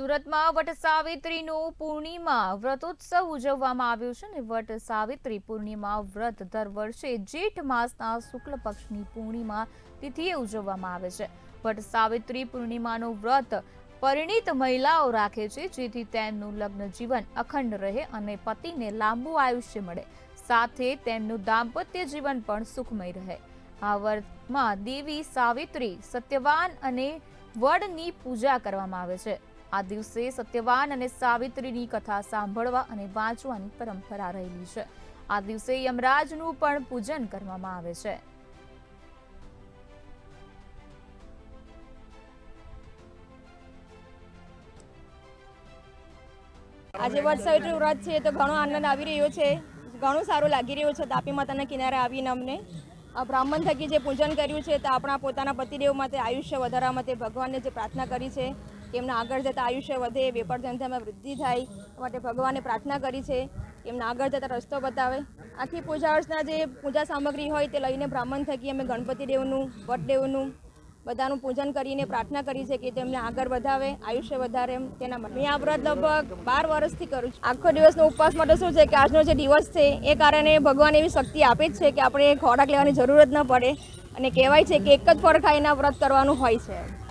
સુરતમાં વટ સાવિત્રીનું પૂર્ણિમા વ્રતોત્સવ ઉજવવામાં આવ્યો છે અને વટ સાવિત્રી પૂર્ણિમા વ્રત દર વર્ષે જેઠ માસના શુક્લ પક્ષની પૂર્ણિમા તિથિએ ઉજવવામાં આવે છે. વટ સાવિત્રી પૂર્ણિમાનું વ્રત પરિણીત મહિલાઓ રાખે છે, જેથી તેમનું લગ્ન જીવન અખંડ રહે અને પતિને લાંબુ આયુષ્ય મળે. સાથે તેમનું દાંપત્ય જીવન પણ સુખમય રહે. આ વ્રતમાં દેવી સાવિત્રી સત્યવાન અને વડની પૂજા કરવામાં આવે છે. આ દિવસે સત્યવાન અને સાવિત્રીની કથા સાંભળવા અને વાંચવાની પરંપરા રહેલી છે. આ દિવસે યમરાજનું પણ પૂજન કરવામાં આવે છે. આજે વર્ષ સાવિત્રી વ્રત છે તો ઘણો આનંદ આવી રહ્યો છે. ઘણું સારું લાગી રહ્યું છે તાપી માતાના કિનારે આવીને અમને. બ્રાહ્મણ થકી જે પૂજન કર્યું છે તો આપણા પોતાના પતિદેવ માટે આયુષ્ય વધારવા માટે ભગવાનને જે પ્રાર્થના કરી છે. એમના આગળ જતાં આયુષ્ય વધે વેપાર ધંધામાં વૃદ્ધિ થાય માટે ભગવાને પ્રાર્થના કરી છે. એમના આગળ જતાં રસ્તો બતાવે. આખી પૂજા અર્ચના જે પૂજા સામગ્રી હોય તે લઈને બ્રાહ્મણ થકી અમે ગણપતિ દેવનું વટદેવનું બધાનું પૂજન કરીને પ્રાર્થના કરી છે કે તેમને આગળ વધાવે, આયુષ્ય વધારે એમ. તેના માટે આ વ્રત લગભગ બાર વર્ષથી કરું છું. આખો દિવસનો ઉપવાસ માટે શું છે કે આજનો જે દિવસ છે, એ કારણે ભગવાન એવી શક્તિ આપે જ છે કે આપણે ખોરાક લેવાની જરૂર જ ન પડે અને કહેવાય છે કે એક જ ફળ ખાઈને વ્રત કરવાનું હોય છે.